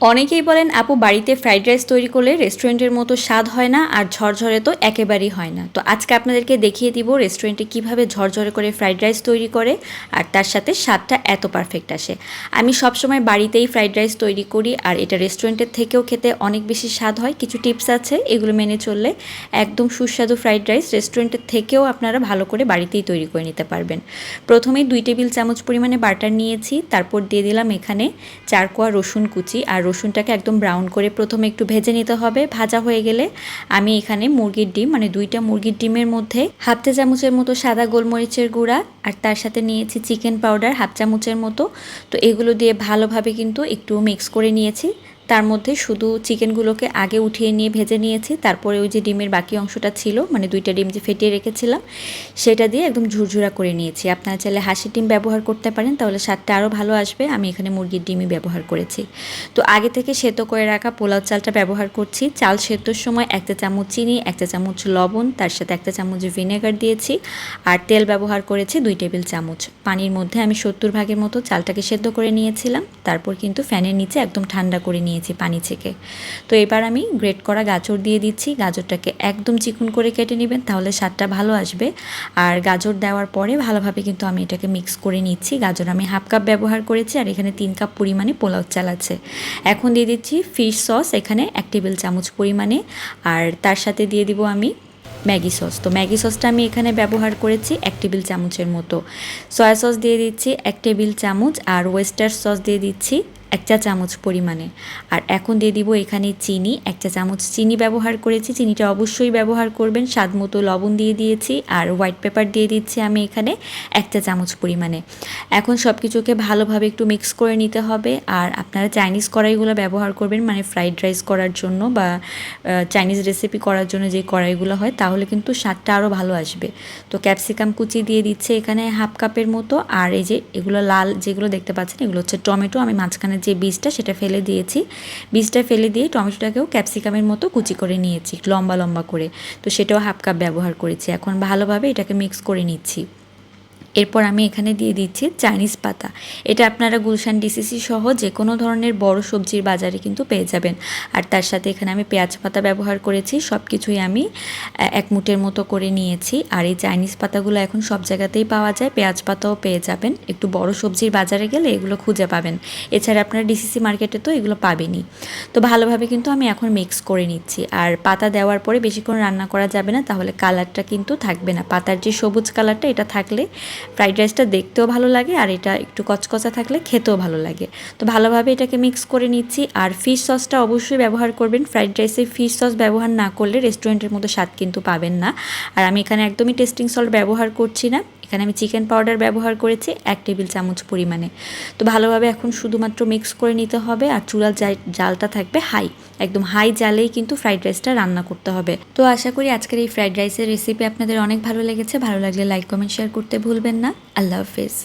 অনেকেই বলেন, আপু, বাড়িতে ফ্রাইড রাইস তৈরি করলে রেস্টুরেন্টের মতো স্বাদ হয় না আর ঝরঝরে তো একেবারেই হয় না। তো আজকে আপনাদেরকে দেখিয়ে দিব রেস্টুরেন্টে কীভাবে ঝরঝরে করে ফ্রাইড রাইস তৈরি করে আর তার সাথে স্বাদটা এত পারফেক্ট আসে। আমি সবসময় বাড়িতেই ফ্রাইড রাইস তৈরি করি আর এটা রেস্টুরেন্টের থেকেও খেতে অনেক বেশি স্বাদ হয়। কিছু টিপস আছে এগুলো মেনে চললে একদম সুস্বাদু ফ্রাইড রাইস রেস্টুরেন্টের থেকেও আপনারা ভালো করে বাড়িতেই তৈরি করে নিতে পারবেন। প্রথমেই দুই টেবিল চামচ পরিমাণে বাটার নিয়েছি, তারপর দিয়ে দিলাম এখানে চার কোয়া রসুন কুচি আর রসুনটাকে একদম ব্রাউন করে প্রথমে একটু ভেজে নিতে হবে। ভাজা হয়ে গেলে আমি এখানে মুরগির ডিম মানে দুইটা মুরগির ডিমের মধ্যে হাফ চা চামচের মতো সাদা গোলমরিচের গুঁড়া আর তার সাথে নিয়েছি চিকেন পাউডার হাফ চামচের মতো। তো এগুলো দিয়ে ভালোভাবে কিন্তু একটু মিক্স করে নিয়েছি। তার মধ্যে শুধু চিকেনগুলোকে আগে উঠিয়ে নিয়ে ভেজে নিয়েছি, তারপরে ওই যে ডিমের বাকি অংশটা ছিল মানে দুইটা ডিম যে ফেটিয়ে রেখেছিলাম, সেটা দিয়ে একদম ঝুরঝুরা করে নিয়েছি। আপনারা চাইলে হাসির ডিম ব্যবহার করতে পারেন, তাহলে স্বাদটা আরও ভালো আসবে। আমি এখানে মুরগির ডিমই ব্যবহার করেছি। তো আগে থেকে সেদ্ধ করে রাখা পোলাও চালটা ব্যবহার করছি। চাল সেদ্ধর সময় একটা চামচ চিনি একটা চামচ লবণ, তার সাথে একটা চামচ ভিনেগার দিয়েছি, আর তেল ব্যবহার করেছি দুই টেবিল চামচ। পানির মধ্যে আমি সত্তর ভাগের মতো চালটাকে সেদ্ধ করে নিয়েছিলাম, তারপর কিন্তু ফ্যানের নিচে একদম ঠান্ডা করে নিয়ে নিয়েছি পানি থেকে। তো এবার আমি গ্রেট করা গাজর দিয়ে দিচ্ছি। গাজরটাকে একদম চিকুন করে কেটে নেবেন, তাহলে স্বাদটা ভালো আসবে। আর গাজর দেওয়ার পরে ভালোভাবে কিন্তু আমি এটাকে মিক্স করে নিচ্ছি। গাজর আমি হাফ কাপ ব্যবহার করেছি, আর এখানে তিন কাপ পরিমাণে পোলাও চাল আছে। এখন দিয়ে দিচ্ছি ফিশ সস এখানে এক টেবিল চামচ পরিমাণে। আর তার সাথে দিয়ে দিব আমি ম্যাগি সস তো ম্যাগি সসটা আমি এখানে ব্যবহার করেছি এক টেবিল চামচের মতো। সয়া সস দিয়ে দিচ্ছি এক টেবিল চামচ, আর ওয়েস্টার সস দিয়ে দিচ্ছি এক চা চামচ পরিমাণে। আর এখন দিয়ে দিব এখানে চিনি, এক চা চামচ চিনি ব্যবহার করেছি। চিনিটা অবশ্যই ব্যবহার করবেন। স্বাদ মতো লবণ দিয়ে দিয়েছি আর হোয়াইট পেপার দিয়ে দিচ্ছি আমি এখানে এক চা চামচ পরিমাণে। এখন সব কিছুকে ভালোভাবে একটু মিক্স করে নিতে হবে। আর আপনারা চাইনিজ কড়াইগুলো ব্যবহার করবেন মানে ফ্রাইড রাইস করার জন্য বা চাইনিজ রেসিপি করার জন্য যে কড়াইগুলো হয়, তাহলে কিন্তু স্বাদটা আরও ভালো আসবে। তো ক্যাপসিকাম কুচি দিয়ে দিচ্ছে এখানে হাফ কাপের মতো। আর এই যে এগুলো লাল যেগুলো দেখতে পাচ্ছেন, এগুলো হচ্ছে টমেটো। আমি মাঝখানে যে বীজটা সেটা ফেলে দিয়েছি। বীজটা ফেলে দিয়ে টমেটোটাকেও ক্যাপসিকামের মতো কুচি করে নিয়েছি, লম্বা লম্বা করে। তো সেটাও হাফ কাপ ব্যবহার করেছি। এখন ভালোভাবে এটাকে মিক্স করে নিচ্ছি। এরপর আমি এখানে দিয়ে দিচ্ছি চাইনিজ পাতা। এটা আপনারা গুলশান ডিসিসি সহ যে কোনো ধরনের বড় সবজির বাজারে কিন্তু পেয়ে যাবেন। আর তার সাথে এখানে আমি পেঁয়াজ পাতা ব্যবহার করেছি সব কিছুই আমি এক মুটের মতো করে নিয়েছি। আর এই চাইনিজ পাতাগুলো এখন সব জায়গাতেই পাওয়া যায়, পেঁয়াজ পাতাও পেয়ে যাবেন। একটু বড় সবজির বাজারে গেলে এগুলো খুঁজে পাবেন। এছাড়া আপনারা ডিসিসি মার্কেটে তো এগুলো পাবেনই। তো ভালোভাবে কিন্তু আমি এখন মিক্স করে নিচ্ছি। আর পাতা দেওয়ার পরে বেশিক্ষণ রান্না করা যাবে না, তাহলে কালারটা কিন্তু থাকবে না। পাতার যে সবুজ কালারটা এটা থাকলে ফ্রাইড রাইসটা দেখতেও ভালো লাগে আর এটা একটু কচকচা থাকলে খেতেও ভালো লাগে। তো ভালোভাবে এটাকে মিক্স করে নিচ্ছি আর ফিশ সসটা অবশ্যই ব্যবহার করবেন। ফ্রাইড রাইসে ফিশ সস ব্যবহার না করলে রেস্টুরেন্টের মতো স্বাদ কিন্তু পাবেন না। আর আমি এখানে একদমই টেস্টিং সল্ট ব্যবহার করছি না। এখানে আমি চিকেন পাউডার ব্যবহার করেছি এক টেবিল চামচ পরিমাণে। তো ভালোভাবে এখন শুধুমাত্র মিক্স করে নিতে হবে আর চুলার জালটা থাকবে হাই একদম হাই জালেই কিন্তু ফ্রাইড রাইসটা রান্না করতে হবে। তো আশা করি আজকের এই ফ্রাইড রাইসের রেসিপি আপনাদের অনেক ভালো লেগেছে। ভালো লাগলে লাইক কমেন্ট শেয়ার করতে ভুলবেন না। আল্লাহ হাফেজ।